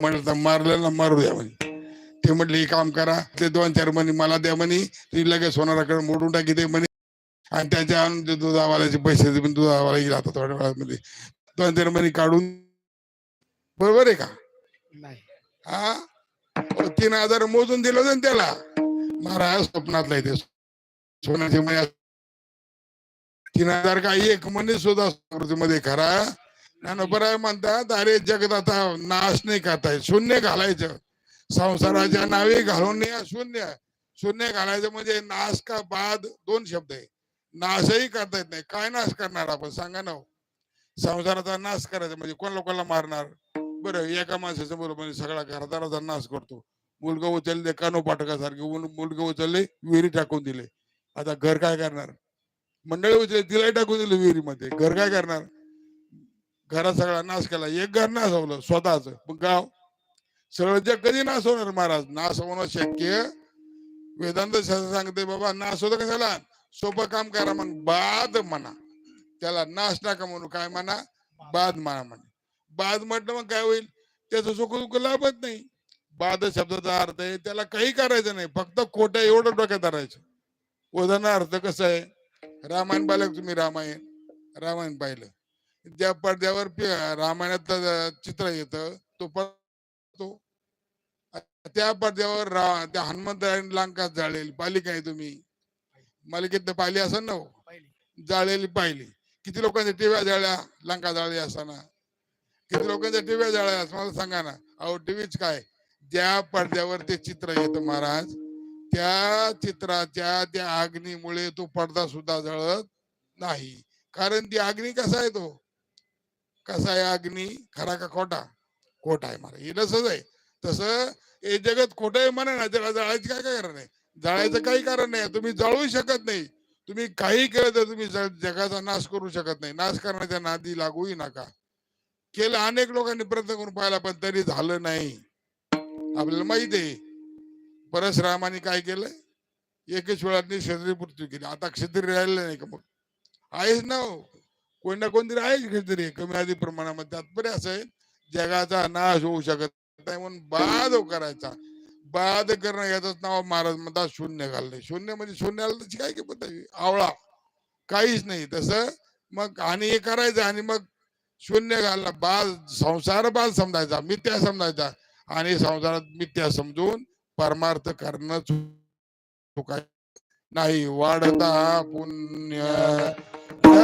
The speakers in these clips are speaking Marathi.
म्हणलं तर मारलेला मारू द्या म्हणे. ते म्हटले हे काम करा ते दोन चार म्हणे मला द्या म्हणे ती लगेच सोनाराकडे मोडून टाकी ते म्हणे आणि त्याच्या आणून ते दुधावाल्याचे पैसे दे, पण दुधावाला येईल आता थोड्या वेळामध्ये. दोन चार म्हणे काढून. बरोबर आहे का? नाही. हा? तीन हजार मोजून दिलं होतं त्याला. महाराज स्वप्नातला ते. सोन्याचे म्हणे तीन हजार का एक म्हणे सुद्धा मध्ये खरा. बरं म्हणतात अरे जगदाता नाश नाही करताय शून्य घालायचं. संसाराच्या नावे घालून शून्य. शून्य घालायचं म्हणजे नाश का बाद दोन शब्द आहे. नाशही करता येत नाही. काय नाश करणार आपण? सांगा ना हो. संसाराचा नाश करायचा म्हणजे कोण लोकांना मारणार? बरं एका माणसाचं बरोबर म्हणजे सगळा घरदाराचा नाश करतो. मुलगा उचलले कानो पाठकासारखे मुलगा उचलले विहिरी टाकून दिले. आता घर काय करणार? मंडळी उचलले तिलाही टाकून दिलं विहिरीमध्ये. घर काय करणार? घरात सगळा नाश केला. एक घर नाशवलं स्वतःच. पण गाव? सगळं जग कधी नाश होणार महाराज? नाश होणं शक्य? वेदांत शास्त्र सांगते बाबा नाश होतं कशाला? सोपं काम करा मग बाद म्हणा. त्याला नाश नका म्हणू. काय म्हणा? बाद म्हणा म्हणे. बाद म्हटलं मग काय होईल? त्याचं सुख दुःख लाभत नाही. बाद शब्दाचा अर्थ आहे त्याला काही करायचं नाही. फक्त खोट एवढं डोक्यात धरायचं. उदाहरणार्थ कसं आहे? रामायण पाहिलं तुम्ही? रामायण. रामायण पाहिलं. ज्या पडद्यावर रामायणात चित्र येतं तो तो त्या पडद्यावर रा त्या हनुमंतरायण लंका जाळलेली पाहिली काय तुम्ही? मालिकेत पाहिली असं ना हो? पहिली. जाळलेली पाहिली. किती लोकांच्या टिव्या जाळल्या लंका जाळली असताना? किती लोकांच्या टिव्या जाळल्या असं मला सांगा ना. अहो टीव्हीच काय? ज्या पडद्यावर ते चित्र येतं महाराज त्या चित्राच्या त्या अग्नीमुळे तो पडदा सुद्धा जळत नाही. कारण ती अग्नी कसा आहे तो? कसा आहे अग्नी? खरा का खोटा? खोटा आहे मला हे तसंच आहे तसं हे जगत खोटं आहे म्हणा ना त्याला जाळायचं काय काय कारण आहे? जाळायचं काही कारण नाही. तुम्ही जाळू शकत नाही. तुम्ही काही केलं तर तुम्ही जगाचा नाश करू शकत नाही. नाश करण्याच्या नादी लागूही नका. केलं अनेक लोकांनी प्रयत्न करून पाहिला पण तरी झालं नाही. आपल्याला माहीत आहे. परशुरामाने काय केलं? एकच वेळात क्षत्रिय मृत्यू केली. आता क्षत्रिय राहिलं नाही का मग? आहेच ना हो. कोण ना कोणतरी आहे क्षत्रिय कमी अधिक प्रमाणामध्ये. तात्पर्य असं आहे जगाचा नाश होऊ शकत नाही म्हणून बाद करायचा. बाद करणं याच नाव महाराज म्हणतात शून्य घालणे. शून्य म्हणजे शून्याला त्याची काय किंमत आवळा. काहीच नाही. तसं मग आणि हे करायचं आणि मग शून्य घालला बाल संसार बाद समजायचा. मिथ्या समजायचा. आणि संसारात मिथ्या समजून परमार्थ करणं चुकाय नाही वाढता पुण्य. Baba,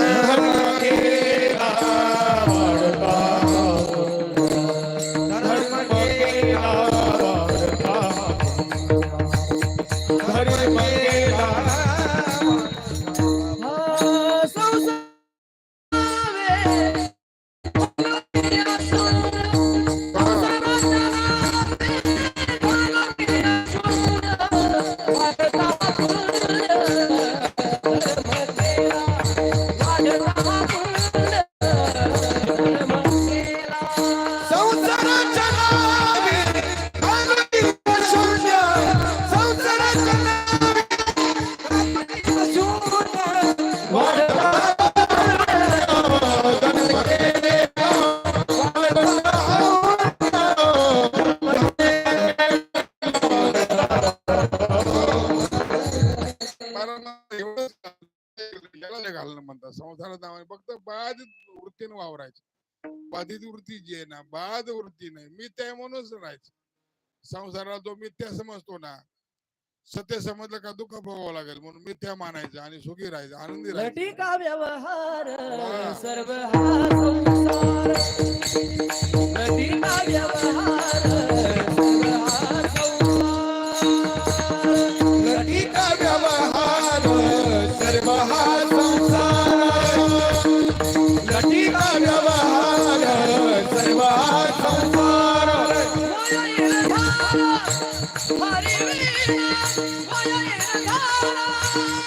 कारण एवढंच याला घालणं म्हणतात. नावाने फक्त बाधित वृत्तीने वावरायचं. बाधित वृत्ती जी आहे ना बाद वृत्ती नाही. मी त्या म्हणूनच राहायचं. संसाराला जो मिथ्या समजतो ना सत्य समजलं का दुःख भोगावं लागेल म्हणून मिथ्या मानायचं आणि सुखी राहायचं आनंदी राहायचं. oh Rama